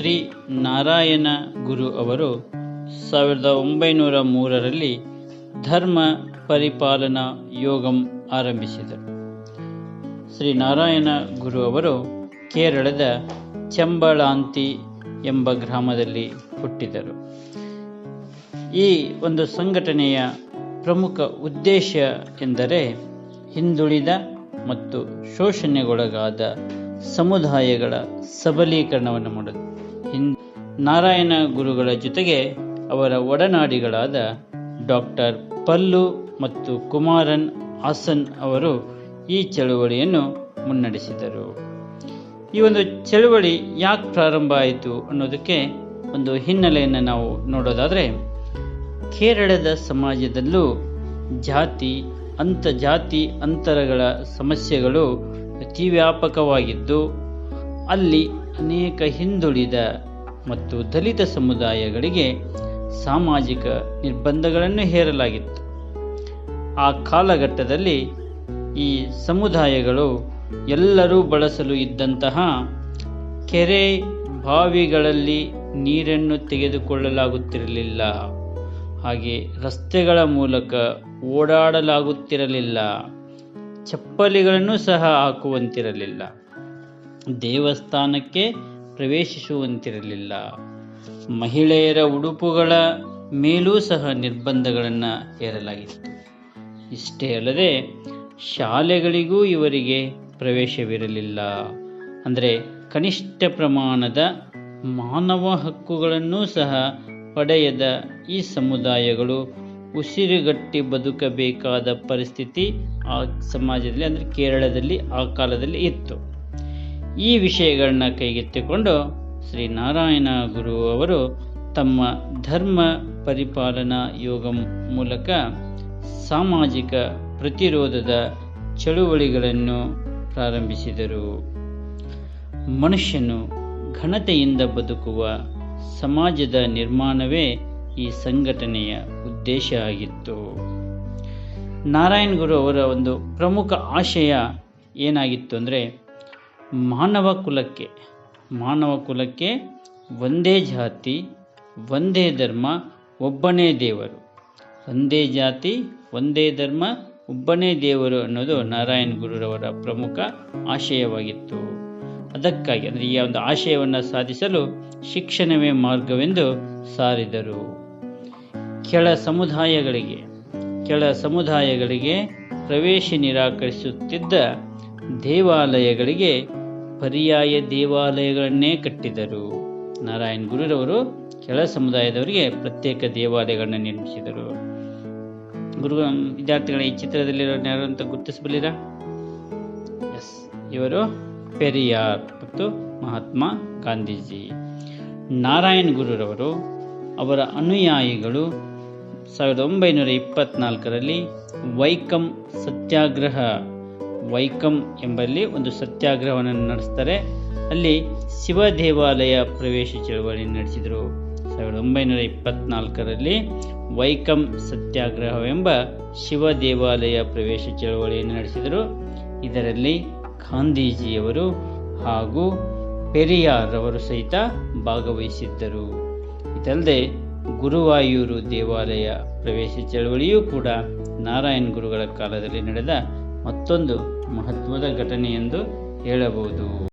ಶ್ರೀ ನಾರಾಯಣ ಗುರು ಅವರು ಸಾವಿರದ ಒಂಬೈನೂರ ಮೂರರಲ್ಲಿ ಧರ್ಮ ಪರಿಪಾಲನಾ ಯೋಗಂ ಆರಂಭಿಸಿದರು. ಶ್ರೀ ನಾರಾಯಣ ಗುರು ಅವರು ಕೇರಳದ ಚೆಂಬಳಾಂತಿ ಎಂಬ ಗ್ರಾಮದಲ್ಲಿ ಹುಟ್ಟಿದರು. ಈ ಒಂದು ಸಂಘಟನೆಯ ಪ್ರಮುಖ ಉದ್ದೇಶ ಎಂದರೆ ಹಿಂದುಳಿದ ಮತ್ತು ಶೋಷಣೆಗೊಳಗಾದ ಸಮುದಾಯಗಳ ಸಬಲೀಕರಣವನ್ನು ಮಾಡೋದು ಹಿಂ ನಾರಾಯಣ ಗುರುಗಳ ಜೊತೆಗೆ ಅವರ ಒಡನಾಡಿಗಳಾದ ಡಾಕ್ಟರ್ ಪಲ್ಲು ಮತ್ತು ಕುಮಾರನ್ ಹಾಸನ್ ಅವರು ಈ ಚಳುವಳಿಯನ್ನು ಮುನ್ನಡೆಸಿದರು. ಈ ಒಂದು ಚಳುವಳಿ ಯಾಕೆ ಪ್ರಾರಂಭ ಆಯಿತು ಅನ್ನೋದಕ್ಕೆ ಒಂದು ಹಿನ್ನೆಲೆಯನ್ನು ನಾವು ನೋಡೋದಾದರೆ, ಕೇರಳದ ಸಮಾಜದಲ್ಲೂ ಜಾತಿ ಅಂತ ಜಾತಿ ಅಂತರಗಳ ಸಮಸ್ಯೆಗಳು ಅತಿ ವ್ಯಾಪಕವಾಗಿದ್ದು ಅಲ್ಲಿ ಅನೇಕ ಹಿಂದುಳಿದ ಮತ್ತು ದಲಿತ ಸಮುದಾಯಗಳಿಗೆ ಸಾಮಾಜಿಕ ನಿರ್ಬಂಧಗಳನ್ನು ಹೇರಲಾಗಿತ್ತು. ಆ ಕಾಲಘಟ್ಟದಲ್ಲಿ ಈ ಸಮುದಾಯಗಳು ಎಲ್ಲರೂ ಬಳಸಲು ಇದ್ದಂತಹ ಕೆರೆ ಬಾವಿಗಳಲ್ಲಿ ನೀರನ್ನು ತೆಗೆದುಕೊಳ್ಳಲಾಗುತ್ತಿರಲಿಲ್ಲ. ಹಾಗೆ ರಸ್ತೆಗಳ ಮೂಲಕ ಓಡಾಡಲಾಗುತ್ತಿರಲಿಲ್ಲ. ಚಪ್ಪಲಿಗಳನ್ನು ಸಹ ಹಾಕುವಂತಿರಲಿಲ್ಲ. ದೇವಸ್ಥಾನಕ್ಕೆ ಪ್ರವೇಶಿಸುವಂತಿರಲಿಲ್ಲ. ಮಹಿಳೆಯರ ಉಡುಪುಗಳ ಮೇಲೂ ಸಹ ನಿರ್ಬಂಧಗಳನ್ನು ಹೇರಲಾಗಿತ್ತು. ಇಷ್ಟೇ ಅಲ್ಲದೆ, ಶಾಲೆಗಳಿಗೂ ಇವರಿಗೆ ಪ್ರವೇಶವಿರಲಿಲ್ಲ. ಅಂದರೆ ಕನಿಷ್ಠ ಪ್ರಮಾಣದ ಮಾನವ ಹಕ್ಕುಗಳನ್ನೂ ಸಹ ಪಡೆಯದ ಈ ಸಮುದಾಯಗಳು ಉಸಿರುಗಟ್ಟಿ ಬದುಕಬೇಕಾದ ಪರಿಸ್ಥಿತಿ ಆ ಸಮಾಜದಲ್ಲಿ, ಅಂದರೆ ಕೇರಳದಲ್ಲಿ ಆ ಕಾಲದಲ್ಲಿ ಇತ್ತು. ಈ ವಿಷಯಗಳನ್ನ ಕೈಗೆತ್ತಿಕೊಂಡು ಶ್ರೀ ನಾರಾಯಣ ಗುರು ಅವರು ತಮ್ಮ ಧರ್ಮ ಪರಿಪಾಲನಾ ಯೋಗ ಮೂಲಕ ಸಾಮಾಜಿಕ ಪ್ರತಿರೋಧದ ಚಳುವಳಿಗಳನ್ನು ಪ್ರಾರಂಭಿಸಿದರು. ಮನುಷ್ಯನು ಘನತೆಯಿಂದ ಬದುಕುವ ಸಮಾಜದ ನಿರ್ಮಾಣವೇ ಈ ಸಂಘಟನೆಯ ಉದ್ದೇಶ ಆಗಿತ್ತು. ನಾರಾಯಣ್ ಗುರು ಅವರ ಒಂದು ಪ್ರಮುಖ ಆಶಯ ಏನಾಗಿತ್ತು ಅಂದರೆ ಮಾನವ ಕುಲಕ್ಕೆ ಮಾನವ ಕುಲಕ್ಕೆ ಒಂದೇ ಜಾತಿ, ಒಂದೇ ಧರ್ಮ, ಒಬ್ಬನೇ ದೇವರು. ಒಂದೇ ಜಾತಿ, ಒಂದೇ ಧರ್ಮ, ಒಬ್ಬನೇ ದೇವರು ಅನ್ನೋದು ನಾರಾಯಣ ಗುರುರವರ ಪ್ರಮುಖ ಆಶಯವಾಗಿತ್ತು. ಅದಕ್ಕಾಗಿ, ಅಂದರೆ ಈ ಒಂದು ಆಶಯವನ್ನು ಸಾಧಿಸಲು ಶಿಕ್ಷಣವೇ ಮಾರ್ಗವೆಂದು ಸಾರಿದರು. ಕೆಳ ಸಮುದಾಯಗಳಿಗೆ ಕೆಳ ಸಮುದಾಯಗಳಿಗೆ ಪ್ರವೇಶ ನಿರಾಕರಿಸುತ್ತಿದ್ದ ದೇವಾಲಯಗಳಿಗೆ ಪರ್ಯಾಯ ದೇವಾಲಯಗಳನ್ನೇ ಕಟ್ಟಿದರು. ನಾರಾಯಣ್ ಗುರುರವರು ಕೆಳ ಸಮುದಾಯದವರಿಗೆ ಪ್ರತ್ಯೇಕ ದೇವಾಲಯಗಳನ್ನು ನಿರ್ಮಿಸಿದರು. ಗುರು, ವಿದ್ಯಾರ್ಥಿಗಳ ಈ ಚಿತ್ರದಲ್ಲಿರೋ ಯಾರು ಅಂತ ಗುರುತಿಸಬಲ್ಲಿರಾ? ಎಸ್ ಇವರು ಪೆರಿಯಾರ್ ಮತ್ತು ಮಹಾತ್ಮ ಗಾಂಧೀಜಿ. ನಾರಾಯಣ್ ಗುರುರವರು ಅವರ ಅನುಯಾಯಿಗಳು ಸಾವಿರದ ಒಂಬೈನೂರ ಇಪ್ಪತ್ನಾಲ್ಕರಲ್ಲಿ ವೈಕಂ ಸತ್ಯಾಗ್ರಹ ವೈಕಂ ಎಂಬಲ್ಲಿ ಒಂದು ಸತ್ಯಾಗ್ರಹವನ್ನು ನಡೆಸ್ತಾರೆ. ಅಲ್ಲಿ ಶಿವ ದೇವಾಲಯ ಪ್ರವೇಶ ಚಳವಳಿ ನಡೆಸಿದರು. ಸಾವಿರದ ಒಂಬೈನೂರ ಇಪ್ಪತ್ನಾಲ್ಕರಲ್ಲಿ ವೈಕಂ ಸತ್ಯಾಗ್ರಹವೆಂಬ ಶಿವ ದೇವಾಲಯ ಪ್ರವೇಶ ಚಳವಳಿಯನ್ನು ನಡೆಸಿದರು. ಇದರಲ್ಲಿ ಗಾಂಧೀಜಿಯವರು ಹಾಗೂ ಪೆರಿಯಾರ್ ಅವರು ಸಹಿತ ಭಾಗವಹಿಸಿದ್ದರು. ಇದಲ್ಲದೆ ಗುರುವಾಯೂರು ದೇವಾಲಯ ಪ್ರವೇಶ ಚಳವಳಿಯೂ ಕೂಡ ನಾರಾಯಣ್ ಗುರುಗಳ ಕಾಲದಲ್ಲಿ ನಡೆದ ಮತ್ತೊಂದು ಮಹತ್ವದ ಘಟನೆ ಎಂದು ಹೇಳಬಹುದು.